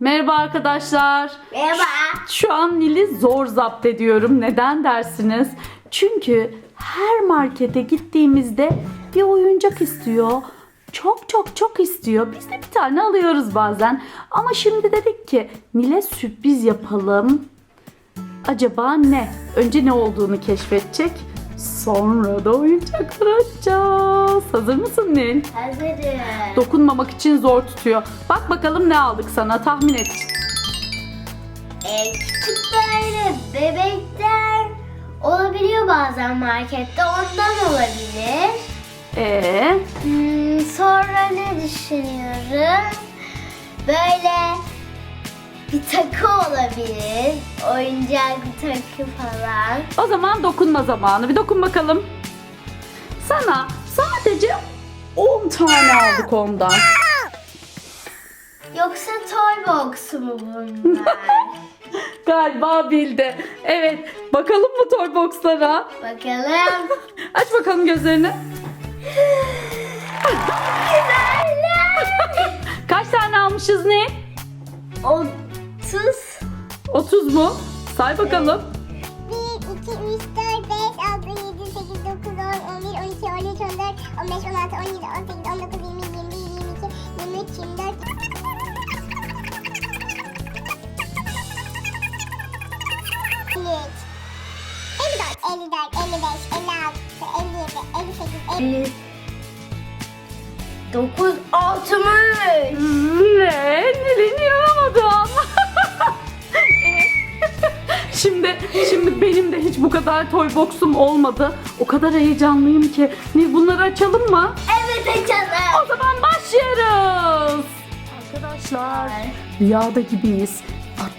Merhaba arkadaşlar. Merhaba. Şu an Nil'i zor zapt ediyorum. Neden dersiniz? Çünkü her markete gittiğimizde bir oyuncak istiyor. Çok çok çok istiyor. Biz de bir tane alıyoruz bazen. Ama şimdi dedik ki Nil'e sürpriz yapalım. Acaba ne? Önce ne olduğunu keşfedecek. Sonra da oyuncaklar açacağız. Hazır mısın Nil? Hazırım. Dokunmamak için zor tutuyor. Bak bakalım ne aldık sana tahmin et. E, küçük böyle bebekler olabiliyor bazen markette. Ondan olabilir. Ee, Hmm, sonra ne düşünüyorum? Böyle bir takı olabilir. Oyuncak bir takı falan. o zaman dokunma zamanı. Bir dokun bakalım. Sana sadece 10 tane aldık ondan. Yoksa toy box mu bunlar? Galiba bildi. Evet, bakalım mı toy box'lara? Bakalım. Aç bakalım gözlerini. Kaç tane almışız ne? 30 30 mu? Say bakalım. 1, 2, 3, 4, 5, 6, 7, 8, 9, 10, 11, 12, 13, 14, 15, 16, 17, 18, 19, 20, 21, 22, 23, 24, 53, 54, 55, 56, 57, 58, 9 60 Ne? Nil'in yaramadım. Şimdi şimdi benim de hiç bu kadar toy box'um olmadı. O kadar heyecanlıyım ki. Nil bunları açalım mı? Evet açalım. O zaman başlıyoruz. Arkadaşlar rüyada gibiyiz.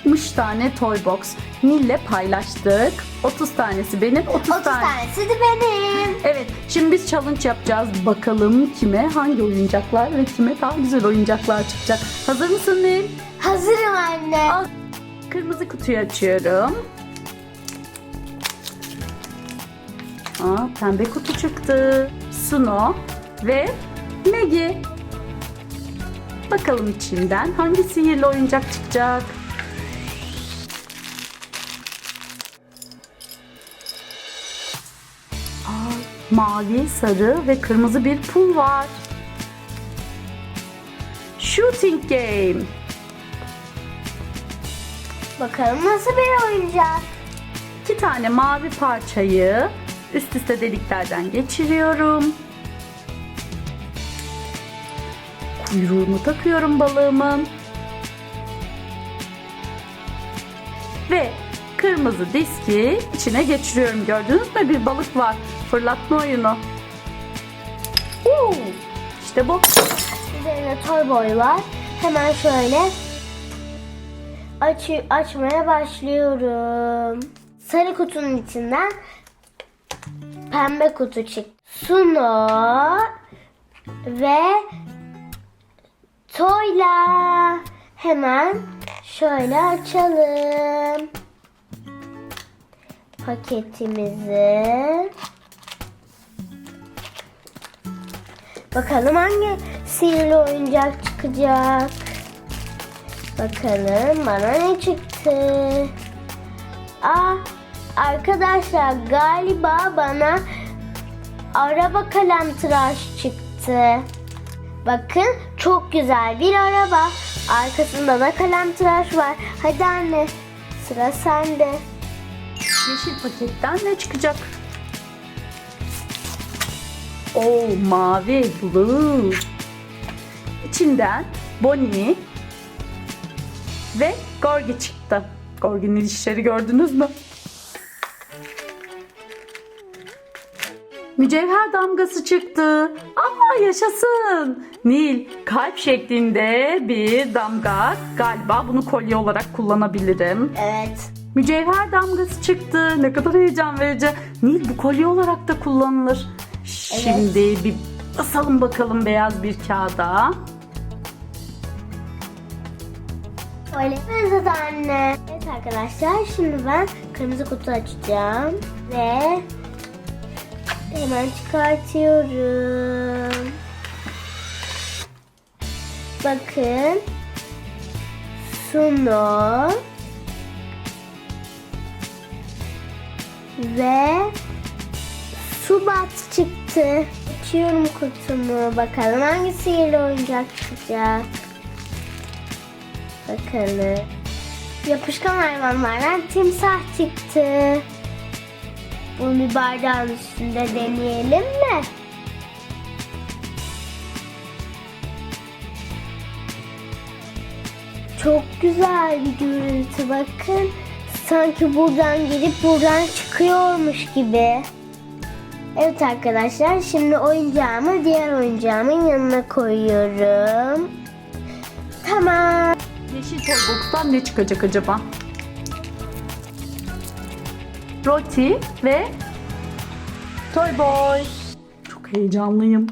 60 tane toy box Nil'le paylaştık. 30 tanesi benim, 30, 30 tane. tanesi de benim. Evet, şimdi biz challenge yapacağız. Bakalım kime hangi oyuncaklar ve kime daha güzel oyuncaklar çıkacak. Hazır mısın Nil? Hazırım anne. Al. Kırmızı kutuyu açıyorum. Aa, pembe kutu çıktı. Suno ve Maggie. Bakalım içinden hangi sihirli oyuncak çıkacak. Aa, mavi, sarı ve kırmızı bir pul var. Shooting game. Bakalım nasıl bir oyuncak. İki tane mavi parçayı üst üste deliklerden geçiriyorum. Kuyruğunu takıyorum balığımın. Ve kırmızı diski içine geçiriyorum. Gördünüz mü? Bir balık var. Fırlatma oyunu. Oo, İşte bu. Üzerine toy boy var. Hemen şöyle aç açmaya başlıyorum. Sarı kutunun içinden pembe kutu çıktı. Suno ve Toyla. Hemen şöyle açalım. Paketimizi. Bakalım hangi sihirli oyuncak çıkacak. Bakalım bana ne çıktı. Aa, arkadaşlar galiba bana araba kalemtıraş çıktı. Bakın çok güzel bir araba. Arkasında da kalemtıraş var. Hadi anne sıra sende. Yeşil paketten ne çıkacak? Oo mavi, blue. İçinden Bonnie ve Gorgi çıktı. Gorgi'nin dişleri gördünüz mü? Mücevher damgası çıktı. Aa yaşasın. Nil kalp şeklinde bir damga. Galiba bunu kolye olarak kullanabilirim. Evet. Mücevher damgası çıktı. Ne kadar heyecan verici. Nil bu kolye olarak da kullanılır. Şimdi bir basalım bakalım beyaz bir kağıda. Öyle benzedi anne. Evet arkadaşlar şimdi ben kırmızı kutu açacağım ve hemen çıkartıyorum. Bakın Suno ve Subat çıktı. Açıyorum kutumu. Bakalım hangi sihirli oyuncak çıkacak. Bakalım. Yapışkan hayvanlardan timsah çıktı. Bunu bir bardağın üstünde deneyelim mi? Çok güzel bir görüntü bakın. Sanki buradan girip buradan çıkıyormuş gibi. Evet arkadaşlar şimdi oyuncağımı diğer oyuncağımın yanına koyuyorum. Tamam. Yeşil toy box'tan ne çıkacak acaba? Roti ve Toy Boy. Çok heyecanlıyım.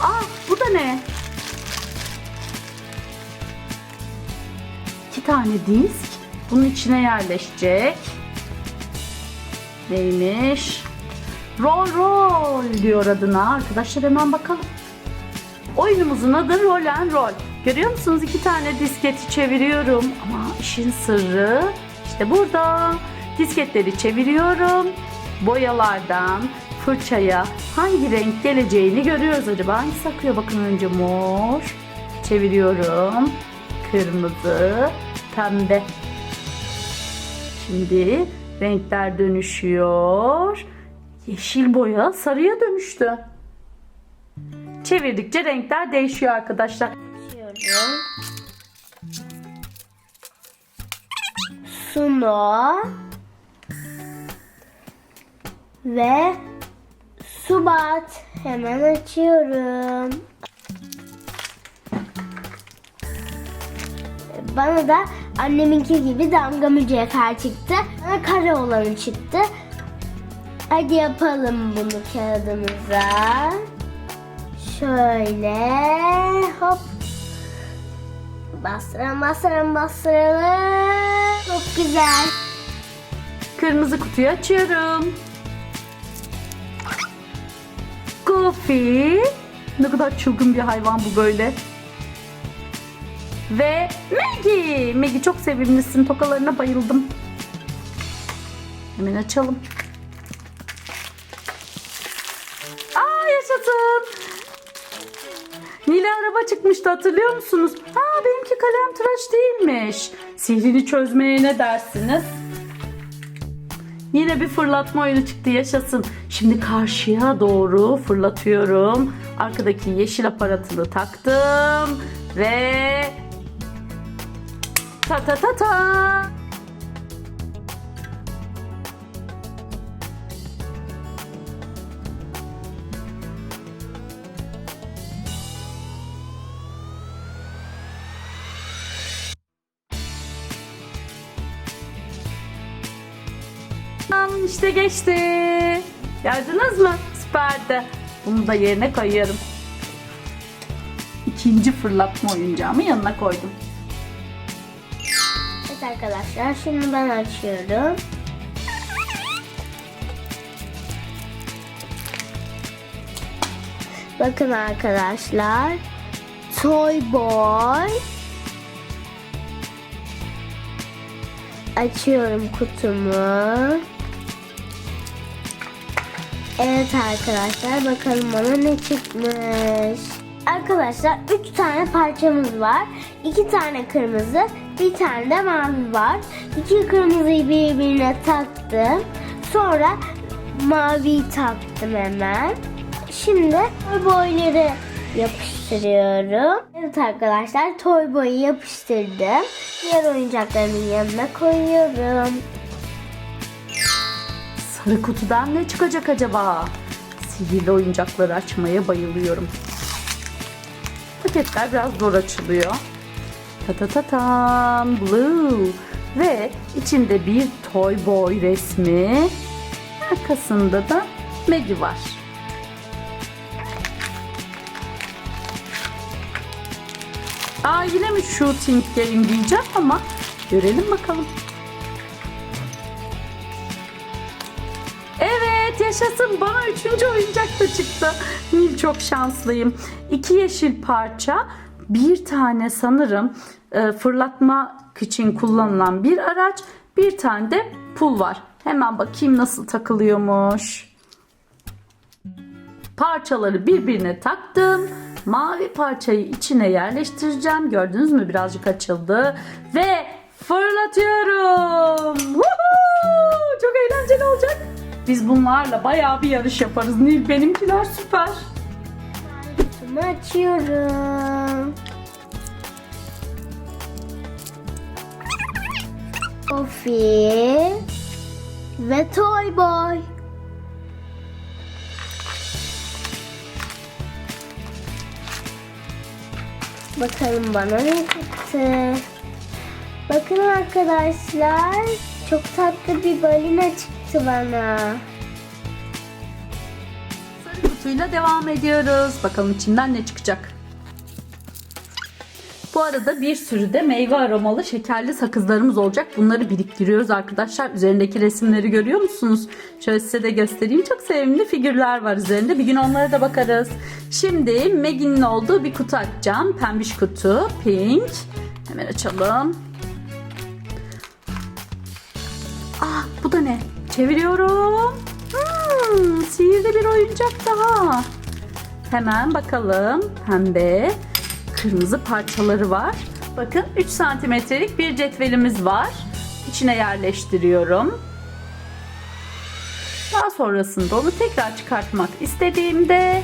Aa bu da ne? İki tane disk bunun içine yerleşecek. Neymiş? Roll roll diyor adına. Arkadaşlar hemen bakalım. Oyunumuzun adı Roll and Roll. Görüyor musunuz? İki tane disketi çeviriyorum. Ama işin sırrı işte burada. Disketleri çeviriyorum. Boyalardan fırçaya hangi renk geleceğini görüyoruz acaba. Hangisi akıyor? Bakın önce mor. Çeviriyorum. Kırmızı, pembe. Şimdi renkler dönüşüyor. Yeşil boya sarıya dönüştü. Çevirdikçe renkler değişiyor arkadaşlar. Açıyorum. Suno ve Subat hemen açıyorum. Bana da anneminki gibi damga mücevher çıktı. Bana kare olanı çıktı. Hadi yapalım bunu kağıdımıza. Şöyle hop. Bastıralım bastıralım bastıralım. Çok güzel. Kırmızı kutuyu açıyorum. Goofy. Ne kadar çılgın bir hayvan bu böyle. Ve Maggie. Maggie çok sevimlisin. Tokalarına bayıldım. Hemen açalım. Nile araba çıkmıştı hatırlıyor musunuz? Aa benimki kalem tıraş değilmiş. Sihrini çözmeye ne dersiniz? Yine bir fırlatma oyunu çıktı yaşasın. Şimdi karşıya doğru fırlatıyorum. Arkadaki yeşil aparatını taktım ve ta ta ta ta. İşte geçti. Gördünüz mü? Süperdi. Bunu da yerine koyuyorum. İkinci fırlatma oyuncağımı yanına koydum. Evet arkadaşlar şimdi ben açıyorum. Bakın arkadaşlar. Toy Boy. Açıyorum kutumu. Evet arkadaşlar bakalım bana ne çıkmış. Arkadaşlar 3 tane parçamız var. 2 tane kırmızı, bir tane de mavi var. İki kırmızıyı birbirine taktım. Sonra maviyi taktım hemen. Şimdi boyları yapıştırıyorum. Evet arkadaşlar toy boyu yapıştırdım. Diğer oyuncaklarımın yanına koyuyorum. Sarı kutudan ne çıkacak acaba? Sihirli oyuncakları açmaya bayılıyorum. Paketler biraz zor açılıyor. Ta ta ta tam blue ve içinde bir toy boy resmi. Arkasında da Maggie var. Aa yine mi shooting game diyeceğim ama görelim bakalım. Yaşasın bana üçüncü oyuncak da çıktı. Nil çok şanslıyım. İki yeşil parça, bir tane sanırım e, fırlatmak için kullanılan bir araç, bir tane de pul var. Hemen bakayım nasıl takılıyormuş. Parçaları birbirine taktım. Mavi parçayı içine yerleştireceğim. Gördünüz mü birazcık açıldı. Ve fırlatıyorum. Woohoo! Çok eğlenceli olacak. Biz bunlarla bayağı bir yarış yaparız. Nil benimkiler süper. Kutumu açıyorum. Ofi ve Toy Boy. Bakalım bana ne çıktı. Bakın arkadaşlar çok tatlı bir balina çıktı bana. Sarı kutuyla devam ediyoruz. Bakalım içinden ne çıkacak. Bu arada bir sürü de meyve aromalı şekerli sakızlarımız olacak. Bunları biriktiriyoruz arkadaşlar. Üzerindeki resimleri görüyor musunuz? Şöyle size de göstereyim. Çok sevimli figürler var üzerinde. Bir gün onlara da bakarız. Şimdi Maggie'nin olduğu bir kutu açacağım. Pembiş kutu. Pink. Hemen açalım. Ah bu da ne? Çeviriyorum. Hmm, sihirli bir oyuncak daha. Hemen bakalım. Pembe, kırmızı parçaları var. Bakın 3 santimetrelik bir cetvelimiz var. İçine yerleştiriyorum. Daha sonrasında onu tekrar çıkartmak istediğimde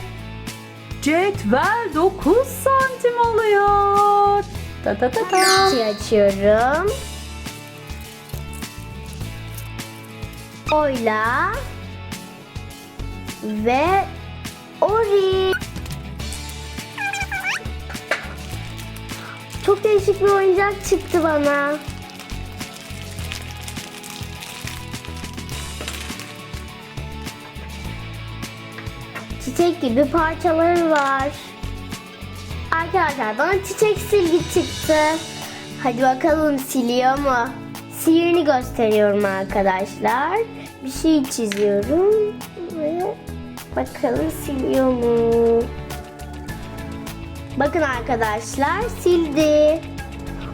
cetvel 9 santim oluyor. Da da da. Kutuyu açıyorum. Oyla ve Ori. Çok değişik bir oyuncak çıktı bana. Çiçek gibi parçaları var. Arkadaşlar bana çiçek silgi çıktı. Hadi bakalım siliyor mu? Sihirini gösteriyorum arkadaşlar. Bir şey çiziyorum ve bakalım siliyor mu? Bakın arkadaşlar sildi.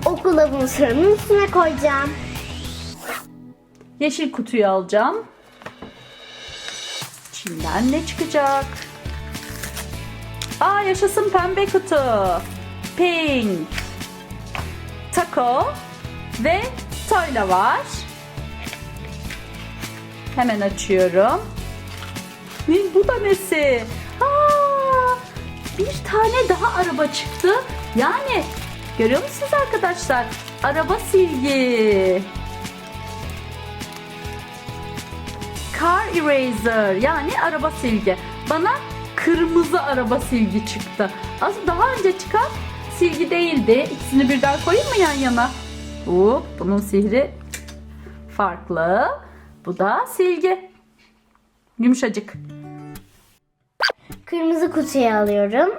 Okula bunu sıranın üstüne koyacağım. Yeşil kutuyu alacağım. İçinden ne çıkacak? Aa yaşasın pembe kutu. Pink. Taco ve Toyla var. Hemen açıyorum. Nil bu da nesi? Aa, bir tane daha araba çıktı. Yani görüyor musunuz arkadaşlar? Araba silgi. Car Eraser yani araba silgi. Bana kırmızı araba silgi çıktı. Aslında daha önce çıkan silgi değildi. İkisini birden koyayım mı yan yana? Hop, bunun sihri farklı. Bu da silgi. Yumuşacık. Kırmızı kutuyu alıyorum.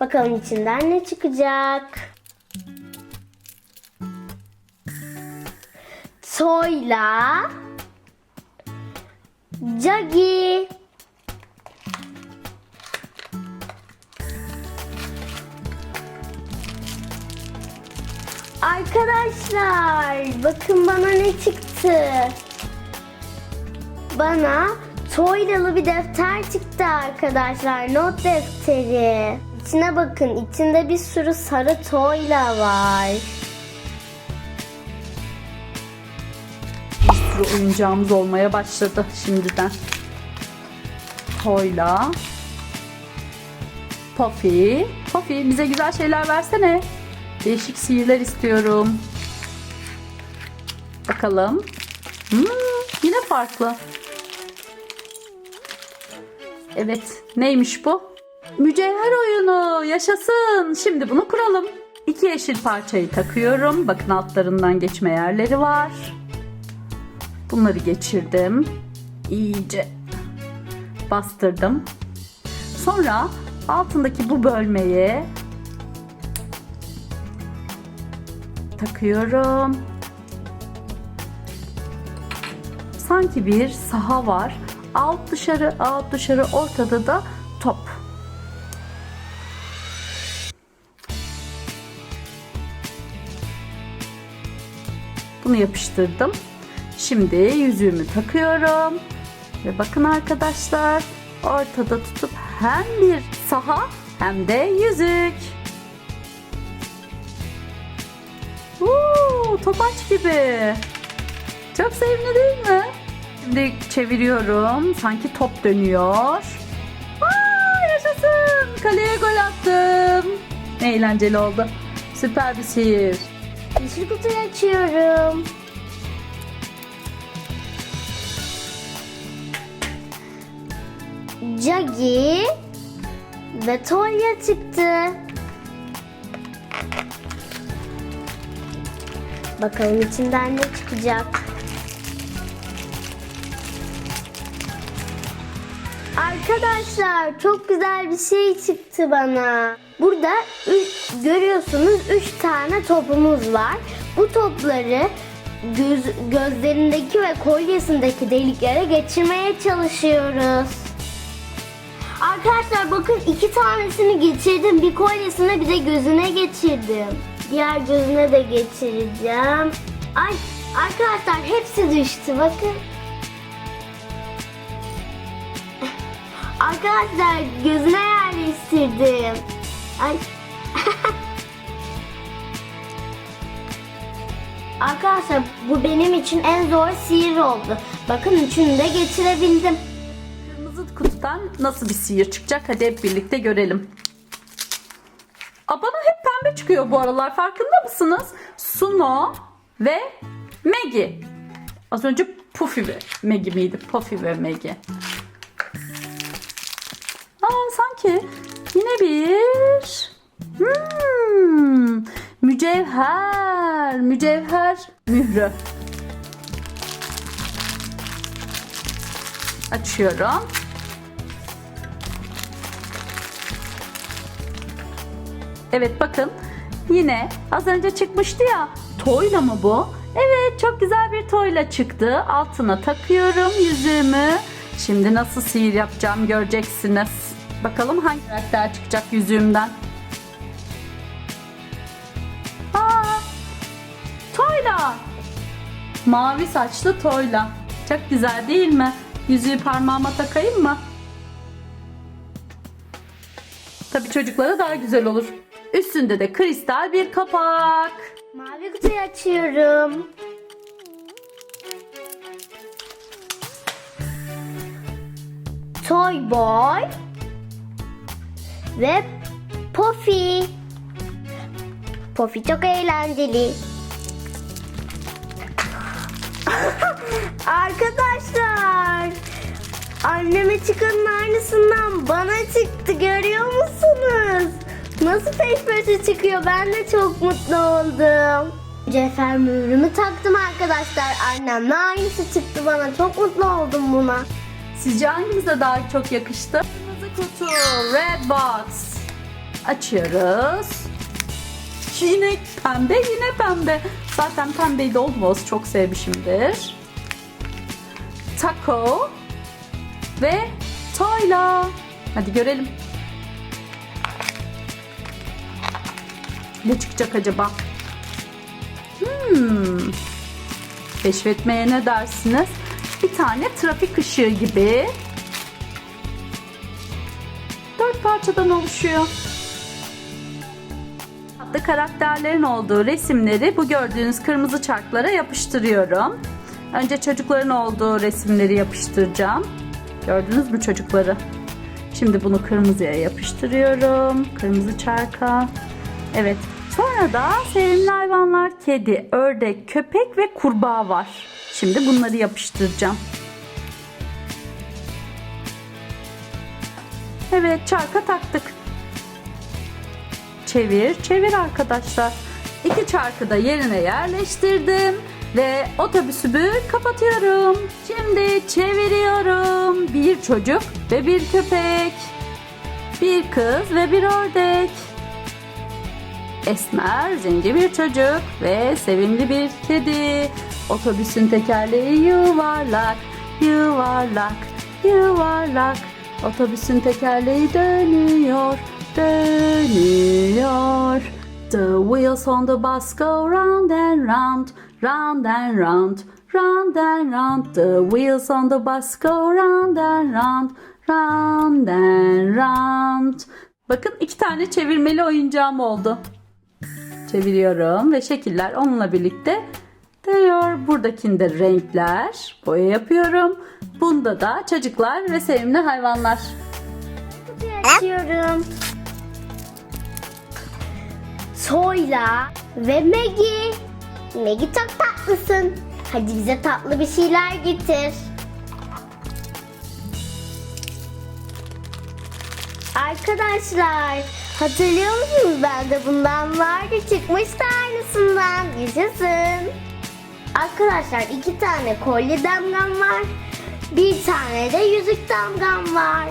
Bakalım içinden ne çıkacak. Soyla Cagi Arkadaşlar bakın bana ne çıktı. Bana Toylalı bir defter çıktı arkadaşlar. Not defteri. İçine bakın. içinde bir sürü sarı toyla var. Bir sürü oyuncağımız olmaya başladı şimdiden. Toyla. Poppy. Poppy bize güzel şeyler versene. Değişik sihirler istiyorum. Bakalım. Hmm, yine farklı. Evet. Neymiş bu? Mücevher oyunu. Yaşasın. Şimdi bunu kuralım. İki yeşil parçayı takıyorum. Bakın altlarından geçme yerleri var. Bunları geçirdim. İyice bastırdım. Sonra altındaki bu bölmeye takıyorum. Sanki bir saha var. Alt dışarı, alt dışarı, ortada da top. Bunu yapıştırdım. Şimdi yüzüğümü takıyorum. Ve bakın arkadaşlar ortada tutup hem bir saha hem de yüzük. Uuu, topaç gibi. Çok sevimli değil mi? Şimdi çeviriyorum. Sanki top dönüyor. Aa, yaşasın. Kaleye gol attım. Ne eğlenceli oldu. Süper bir sihir. Yeşil kutuyu açıyorum. Cagi ve Tolya çıktı. Bakalım içinden ne çıkacak. Arkadaşlar çok güzel bir şey çıktı bana. Burada üç- görüyorsunuz 3 tane topumuz var. Bu topları göz, gözlerindeki ve kolyesindeki deliklere geçirmeye çalışıyoruz. Arkadaşlar bakın iki tanesini geçirdim. Bir kolyesine bir de gözüne geçirdim. Diğer gözüne de geçireceğim. Ay arkadaşlar hepsi düştü bakın. Arkadaşlar gözüne yerleştirdim. Ay. Arkadaşlar bu benim için en zor sihir oldu. Bakın üçünü de geçirebildim. Kırmızı kutudan nasıl bir sihir çıkacak? Hadi hep birlikte görelim. Pembe çıkıyor bu aralar. Farkında mısınız? Suno ve Maggie. Az önce Puffy ve Maggie miydi? Puffy ve Maggie. Aa, sanki yine bir hmm, mücevher, mücevher mührü. Açıyorum. Evet bakın yine az önce çıkmıştı ya toyla mı bu? Evet çok güzel bir toyla çıktı. Altına takıyorum yüzüğümü. Şimdi nasıl sihir yapacağım göreceksiniz. Bakalım hangi karakter çıkacak yüzüğümden. Aa, toyla. Mavi saçlı toyla. Çok güzel değil mi? Yüzüğü parmağıma takayım mı? Tabii çocuklara daha güzel olur. Üstünde de kristal bir kapak. Mavi kutuyu açıyorum. Toy Boy ve Puffy. Puffy çok eğlenceli. Arkadaşlar, anneme çıkanın aynısından bana çıktı görüyor musunuz? Nasıl peş çıkıyor ben de çok mutlu oldum. Cefer mührümü taktım arkadaşlar. Annemle aynısı çıktı bana. Çok mutlu oldum buna. Sizce hangimize daha çok yakıştı? Kırmızı kutu, red box. Açıyoruz. Yine pembe, yine pembe. Zaten pembeyi de olmaz çok sevmişimdir. Taco ve Toyla. Hadi görelim. Ne çıkacak acaba? Hmm. Keşfetmeye ne dersiniz? Bir tane trafik ışığı gibi. Dört parçadan oluşuyor. Adlı karakterlerin olduğu resimleri bu gördüğünüz kırmızı çarklara yapıştırıyorum. Önce çocukların olduğu resimleri yapıştıracağım. Gördünüz mü çocukları? Şimdi bunu kırmızıya yapıştırıyorum. Kırmızı çarka. Evet. Sonra da sevimli hayvanlar kedi, ördek, köpek ve kurbağa var. Şimdi bunları yapıştıracağım. Evet çarka taktık. Çevir, çevir arkadaşlar. İki çarkı da yerine yerleştirdim ve otobüsümü kapatıyorum. Şimdi çeviriyorum. Bir çocuk ve bir köpek. Bir kız ve bir ördek. Esmer, zenci bir çocuk ve sevimli bir kedi. Otobüsün tekerleği yuvarlak, yuvarlak, yuvarlak. Otobüsün tekerleği dönüyor, dönüyor. The wheels on the bus go round and round, round and round, round and round. The wheels on the bus go round and round, round and round. Bakın iki tane çevirmeli oyuncağım oldu. Çeviriyorum ve şekiller onunla birlikte değiyor. Buradakinde renkler, boya yapıyorum. Bunda da çocuklar ve sevimli hayvanlar. Açıyorum. Soyla ve Maggie. Maggie çok tatlısın. Hadi bize tatlı bir şeyler getir. Arkadaşlar hatırlıyor musunuz bende bundan vardı çıkmıştı aynısından yaşasın. Arkadaşlar iki tane kolye damgam var. Bir tane de yüzük damgam var.